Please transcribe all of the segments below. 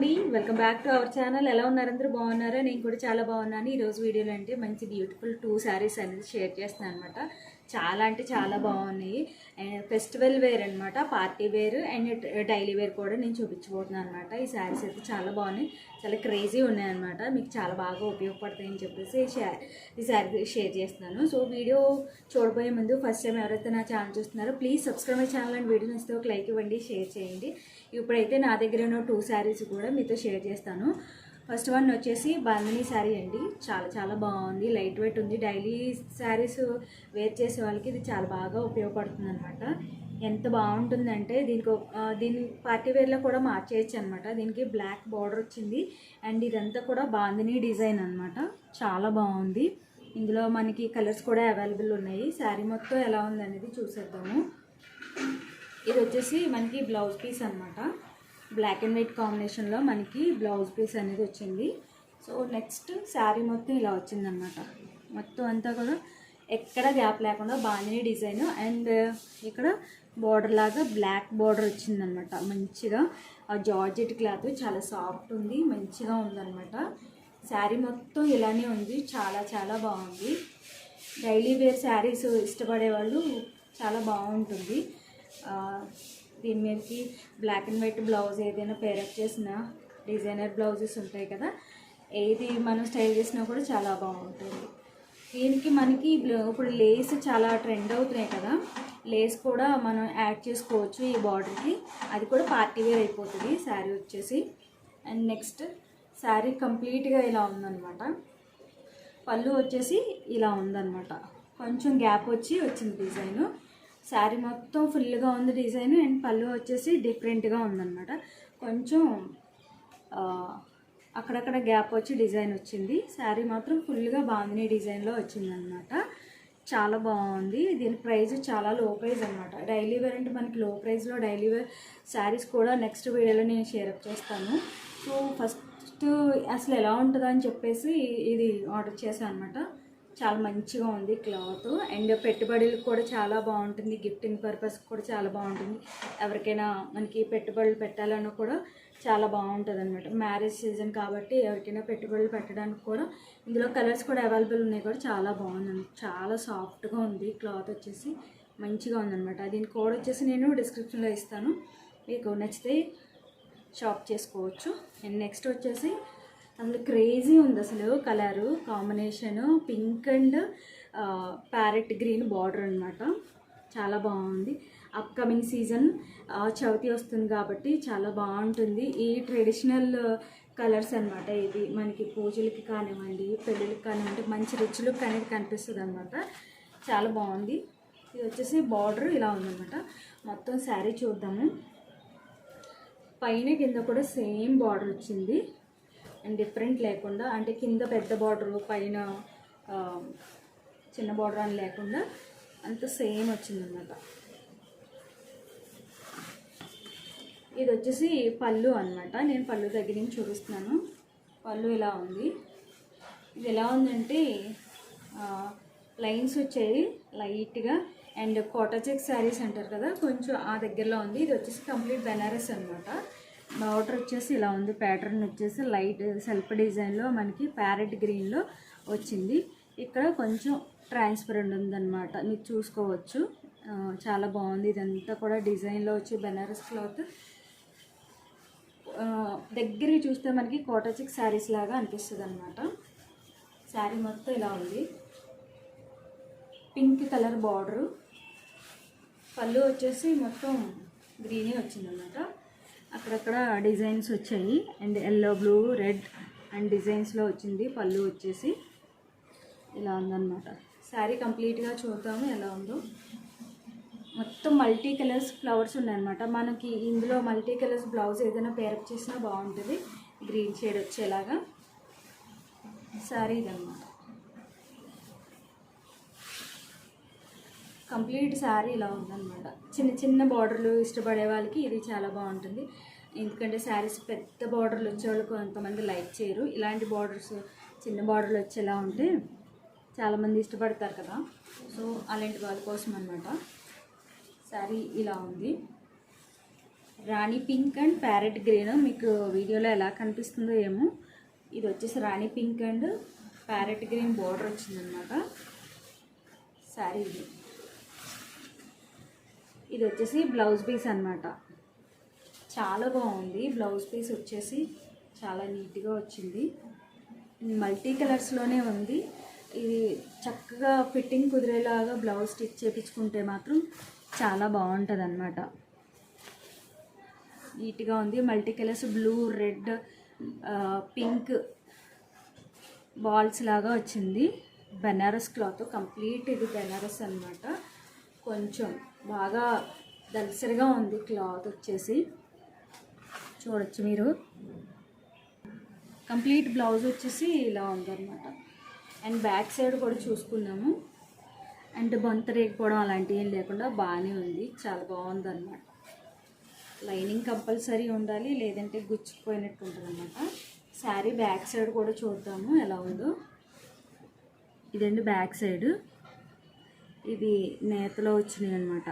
అండి. Welcome back to our channel ఎలా ఉన్నారందరూ బాగున్నారా? నేను కూడా చాలా బాగున్నాను. ఈరోజు వీడియోలో అంటే మంచి బ్యూటిఫుల్ టూ శారీస్ అనేది షేర్ చేస్తున్నాను అనమాట చాలా అంటే చాలా బాగున్నాయి. అండ్ ఫెస్టివల్ వేర్ అనమాట party wear and daily wear కూడా నేను చూపించబోతున్నాను అనమాట ఈ శారీస్ అయితే చాలా బాగున్నాయి. చాలా క్రేజీ ఉన్నాయి అనమాట మీకు చాలా బాగా ఉపయోగపడతాయని చెప్పేసి ఈ శారీ షేర్ చేస్తున్నాను. సో వీడియో చూడబోయే ముందు ఫస్ట్ టైం ఎవరైతే నా ఛానల్ చూస్తున్నారో please subscribe my channel and video నచ్చితే ఒక లైక్ ఇవ్వండి షేర్ చేయండి. ఇప్పుడైతే నా దగ్గర ఉన్న టూ శారీస్ కూడా మీతో షేర్ చేస్తాను. ఫస్ట్ వన్ వచ్చేసి బంధనీ శారీ అండి. చాలా చాలా బాగుంది. లైట్ వెయిట్ ఉంది. డైలీ శారీస్ వేర్ చేసే వాళ్ళకి ఇది చాలా బాగా ఉపయోగపడుతుంది అనమాట ఎంత బాగుంటుందంటే దీనికి ఒక- దీని పార్టీ వేర్లో కూడా మార్చేయచ్చు అనమాట దీనికి బ్లాక్ బార్డర్ వచ్చింది. అండ్ ఇదంతా కూడా బాందిని డిజైన్ అనమాట చాలా బాగుంది. ఇందులో మనకి కలర్స్ కూడా అవైలబుల్ ఉన్నాయి. శారీ మొత్తం ఎలా ఉంది అనేది చూసేద్దాము. ఇది వచ్చేసి మనకి బ్లౌజ్ పీస్ అనమాట బ్లాక్ అండ్ వైట్ కాంబినేషన్లో మనకి బ్లౌజ్ పీస్ అనేది వచ్చింది. సో నెక్స్ట్ శారీ మొత్తం ఇలా వచ్చిందనమాట మొత్తం అంతా కూడా ఎక్కడ గ్యాప్ లేకుండా బాగానే డిజైన్ అండ్ ఇక్కడ బార్డర్ లాగా బ్లాక్ బార్డర్ వచ్చిందనమాట మంచిగా ఆ జార్జెట్ క్లాత్ చాలా సాఫ్ట్ ఉంది మంచిగా ఉందన్నమాట. శారీ మొత్తం ఇలానే ఉంది చాలా చాలా బాగుంది. డైలీ వేర్ శారీస్ ఇష్టపడే వాళ్ళు చాలా బాగుంటుంది. దీని మీదకి బ్లాక్ అండ్ వైట్ బ్లౌజ్ ఏదైనా పేరప్ చేసిన డిజైనర్ బ్లౌజెస్ ఉంటాయి కదా ఏది మనం స్టైల్ చేసినా కూడా చాలా బాగుంటుంది. దీనికి మనకి ఇప్పుడు లేస్ చాలా ట్రెండ్ అవుతున్నాయి కదా లేస్ కూడా మనం యాడ్ చేసుకోవచ్చు ఈ బార్డర్కి అది కూడా పార్టీ వేర్ అయిపోతుంది శారీ వచ్చేసి. అండ్ నెక్స్ట్ శారీ కంప్లీట్గా ఇలా ఉందన్నమాట. పళ్ళు వచ్చేసి ఇలా ఉందన్నమాట. కొంచెం గ్యాప్ వచ్చి వచ్చింది డిజైను శారీ మొత్తం ఫుల్గా ఉంది డిజైన్ అండ్ పళ్ళు వచ్చేసి డిఫరెంట్గా ఉందన్నమాట. కొంచెం అక్కడక్కడ గ్యాప్ వచ్చి డిజైన్ వచ్చింది. శారీ మాత్రం ఫుల్గా బాగుంది డిజైన్లో వచ్చిందనమాట చాలా బాగుంది. దీని ప్రైస్ చాలా లో ప్రైస్ అనమాట డైలీ వేర్ అంటే మనకి లో ప్రైస్లో డైలీ వేర్ శారీస్ కూడా నెక్స్ట్ వీడియోలో నేను షేర్ అప్ చేస్తాను. సో ఫస్ట్ అసలు ఎలా ఉంటుందని చెప్పేసి ఇది ఆర్డర్ చేశాను అనమాట చాలా మంచిగా ఉంది క్లాత్. అండ్ పెట్టుబడులకు కూడా చాలా బాగుంటుంది. గిఫ్టింగ్ పర్పస్ కూడా చాలా బాగుంటుంది. ఎవరికైనా మనకి పెట్టుబడులు పెట్టాలన్నా కూడా చాలా బాగుంటుంది అనమాట మ్యారేజ్ సీజన్ కాబట్టి ఎవరికైనా పెట్టుబడులు పెట్టడానికి కూడా ఇందులో కలర్స్ కూడా అవైలబుల్ ఉన్నాయి కూడా చాలా బాగుంది చాలా సాఫ్ట్గా ఉంది. క్లాత్ వచ్చేసి మంచిగా ఉందన్నమాట. దీని కోడ్ వచ్చేసి నేను డిస్క్రిప్షన్లో ఇస్తాను. మీకు నచ్చితే షాప్ చేసుకోవచ్చు. అండ్ నెక్స్ట్ వచ్చేసి అందులో క్రేజీ ఉంది అసలు colour combination pink and parrot green border అనమాట చాలా బాగుంది. అప్కమింగ్ సీజన్ చవితి వస్తుంది కాబట్టి చాలా బాగుంటుంది. ఈ ట్రెడిషనల్ కలర్స్ అనమాట ఇది మనకి పూజలకి కానివ్వండి పెళ్ళిళ్ళకి కానివ్వండి మంచి రిచ్ లుక్ అనేది కనిపిస్తుంది అనమాట చాలా బాగుంది. ఇది వచ్చేసి బార్డర్ ఇలా ఉందన్నమాట. మొత్తం శారీ చూద్దాము. పైన కింద కూడా సేమ్ బార్డర్ వచ్చింది. అండ్ డిఫరెంట్ లేకుండా అంటే కింద పెద్ద బార్డర్ పైన చిన్న బార్డర్ అని లేకుండా అంత సేమ్ వచ్చిందన్నమాట. ఇది వచ్చేసి పళ్ళు అన్నమాట. నేను పళ్ళు దగ్గర నుంచి చూపిస్తున్నాను. పళ్ళు ఇలా ఉంది. ఇది ఎలా ఉందంటే లైన్స్ వచ్చాయి లైట్గా అండ్ కోటాచెక్ శారీస్ అంటారు కదా కొంచెం ఆ దగ్గరలో ఉంది. ఇది వచ్చేసి కంప్లీట్ బెనారస్ అనమాట బార్డర్ వచ్చేసి ఇలా ఉంది. ప్యాటర్న్ వచ్చేసి లైట్ సెల్ఫ్ డిజైన్లో మనకి ప్యారెట్ గ్రీన్లో వచ్చింది. ఇక్కడ కొంచెం ట్రాన్స్పరెంట్ ఉందన్నమాట. మీరు చూసుకోవచ్చు. చాలా బాగుంది. ఇదంతా కూడా డిజైన్లో వచ్చి బెనారస్ క్లాత్ దగ్గరికి చూస్తే మనకి కోటా శారీస్ లాగా అనిపిస్తుంది అనమాట శారీ మొత్తం ఇలా ఉంది. పింక్ కలర్ బార్డరు పళ్ళు వచ్చేసి మొత్తం గ్రీనే వచ్చిందన్నమాట. అక్కడక్కడ డిజైన్స్ వచ్చాయి. And yellow blue red and డిజైన్స్లో వచ్చింది. పళ్ళు వచ్చేసి ఇలా ఉందన్నమాట. శారీ కంప్లీట్గా చూద్దాము ఎలా ఉందో. మొత్తం మల్టీ కలర్స్ ఫ్లవర్స్ ఉన్నాయన్నమాట. మనకి ఇందులో మల్టీ కలర్స్ బ్లౌజ్ ఏదైనా పేరప్ చేసినా బాగుంటుంది. గ్రీన్ షేడ్ వచ్చేలాగా. శారీ ఇదన్నమాట. కంప్లీట్ శారీ ఇలా ఉందన్నమాట. చిన్న చిన్న బార్డర్లు ఇష్టపడే వాళ్ళకి ఇది చాలా బాగుంటుంది. ఎందుకంటే శారీస్ పెద్ద బార్డర్లు వచ్చేవాళ్ళు కొంతమంది లైక్ చేయరు. ఇలాంటి బార్డర్స్ చిన్న బార్డర్లు వచ్చేలా ఉంటే చాలామంది ఇష్టపడతారు కదా. సో అలాంటి వాళ్ళ కోసం అనమాట శారీ ఇలా ఉంది. Rani pink and parrot green. మీకు వీడియోలో ఎలా కనిపిస్తుందో ఏమో. ఇది వచ్చేసి rani pink and parrot green border వచ్చిందనమాట శారీ ఇది. ఇది వచ్చేసి బ్లౌజ్ పీస్ అన్నమాట. చాలా బాగుంది. బ్లౌజ్ పీస్ వచ్చేసి చాలా నీట్గా వచ్చింది. మల్టీ కలర్స్లోనే ఉంది. ఇది చక్కగా ఫిట్టింగ్ కుదిరేలాగా బ్లౌజ్ స్టిచ్ చేయించుకుంటే మాత్రం చాలా బాగుంటుంది అనమాట నీట్గా ఉంది. Multi colours blue red pink balls లాగా వచ్చింది. బెనారస్ క్లాత్ కంప్లీట్ ఇది బెనారస్ అన్నమాట. కొంచెం బాగా దలసరిగా ఉంది క్లాత్ వచ్చేసి. చూడొచ్చు మీరు. కంప్లీట్ బ్లౌజ్ వచ్చేసి ఇలా ఉందన్నమాట. అండ్ బ్యాక్ సైడ్ కూడా చూసుకున్నాము. అండ్ బొంత రేగిపోవడం అలాంటివి ఏం లేకుండా బాగానే ఉంది. చాలా బాగుందన్నమాట. లైనింగ్ కంపల్సరీ ఉండాలి లేదంటే గుచ్చుకుపోయినట్టు ఉంటుంది అనమాట శారీ బ్యాక్ సైడ్ కూడా చూద్దాము ఎలా ఉందో. ఇదండి బ్యాక్ సైడ్. ఇది నేతలో వచ్చినాయి అనమాట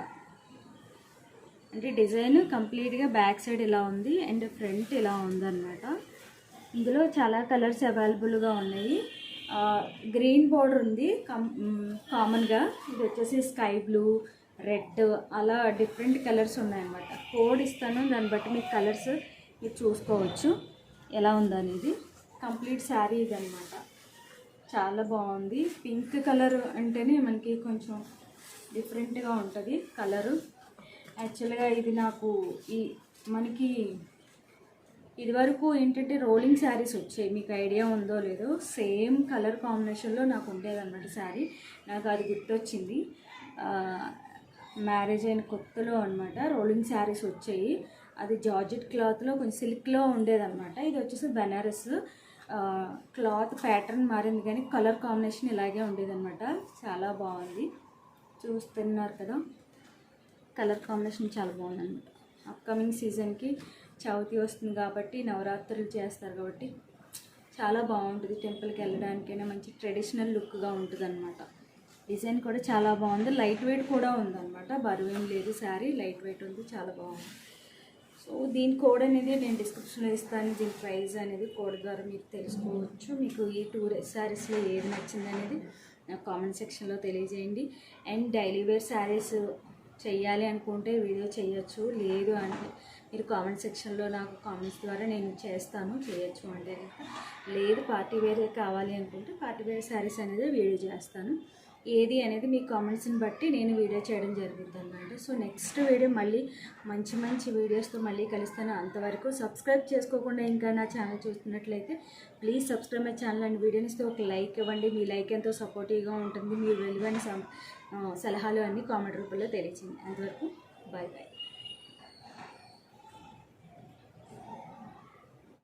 అంటే డిజైన్ కంప్లీట్గా బ్యాక్ సైడ్ ఇలా ఉంది అండ్ ఫ్రంట్ ఇలా ఉందన్నమాట ఇందులో చాలా కలర్స్ అవైలబుల్గా ఉన్నాయి. గ్రీన్ బోర్డర్ ఉంది కం కామన్గా. ఇది వచ్చేసి స్కై బ్లూ రెడ్ అలా డిఫరెంట్ కలర్స్ ఉన్నాయన్నమాట కోడ్ ఇస్తాను దాన్ని బట్టి మీకు కలర్స్ మీరు చూసుకోవచ్చు. ఎలా ఉందనేది. కంప్లీట్ శారీ ఇది అనమాట చాలా బాగుంది. పింక్ కలర్ అంటేనే మనకి కొంచెం డిఫరెంట్గా ఉంటుంది కలరు. యాక్చువల్గా ఇది నాకు ఈ మనకి ఇదివరకు ఏంటంటే రోలింగ్ శారీస్ వచ్చాయి. మీకు ఐడియా ఉందో లేదో సేమ్ కలర్ కాంబినేషన్లో నాకు ఉండేది అనమాట శారీ. నాకు అది గుర్తొచ్చింది. మ్యారేజ్ అయిన కొత్తలో అనమాట రోలింగ్ శారీస్ వచ్చాయి. అది జార్జెట్ క్లాత్లో కొంచెం సిల్క్లో ఉండేదన్నమాట. ఇది వచ్చేసి బెనారస్. క్లాత్ ప్యాటర్న్ మారింది కానీ కలర్ కాంబినేషన్ ఇలాగే ఉండేదన్నమాట. చాలా బాగుంది. చూస్తున్నారు కదా. కలర్ కాంబినేషన్ చాలా బాగుంది అనమాట అప్కమింగ్ సీజన్కి చవితి వస్తుంది కాబట్టి నవరాత్రులు చేస్తారు కాబట్టి చాలా బాగుంటుంది. టెంపుల్కి వెళ్ళడానికైనా మంచి ట్రెడిషనల్ లుక్గా ఉంటుంది అనమాట డిజైన్ కూడా చాలా బాగుంది. లైట్ వెయిట్ కూడా ఉందన్నమాట. బరువు ఏం లేదు. శారీ లైట్ వెయిట్ ఉంది. చాలా బాగుంది. సో దీని కోడ్ అనేది నేను డిస్క్రిప్షన్లో ఇస్తాను. దీని ప్రైస్ అనేది కోడ్ ద్వారా మీరు తెలుసుకోవచ్చు. మీకు ఈ టూ శారీస్లో ఏది నచ్చింది అనేది నాకు కామెంట్ సెక్షన్లో తెలియజేయండి. అండ్ డైలీ వేర్ శారీస్ చెయ్యాలి అనుకుంటే వీడియో చేయొచ్చు లేదు అంటే మీరు కామెంట్ సెక్షన్లో నాకు కామెంట్స్ ద్వారా నేను చేస్తాను. చేయొచ్చు అంటే లేదు. పార్టీ వేర్ కావాలి అనుకుంటే పార్టీ వేర్ శారీస్ అనేది వీడియో చేస్తాను. ఏది అనేది మీ కామెంట్స్ని బట్టి నేను వీడియో చేయడం జరుగుతుంది అనమాట సో నెక్స్ట్ వీడియో మళ్ళీ మంచి మంచి వీడియోస్తో మళ్ళీ కలుస్తాను. అంతవరకు సబ్స్క్రైబ్ చేసుకోకుండా ఇంకా నా ఛానల్ చూస్తున్నట్లయితే please subscribe my channel and వీడియోని ఇస్తే ఒక లైక్ ఇవ్వండి. మీ లైక్ ఎంతో సపోర్టివ్గా ఉంటుంది. మీ విలువైన సలహాలు అన్నీ కామెంట్ రూపంలో తెలియచింది అంతవరకు బాయ్ బాయ్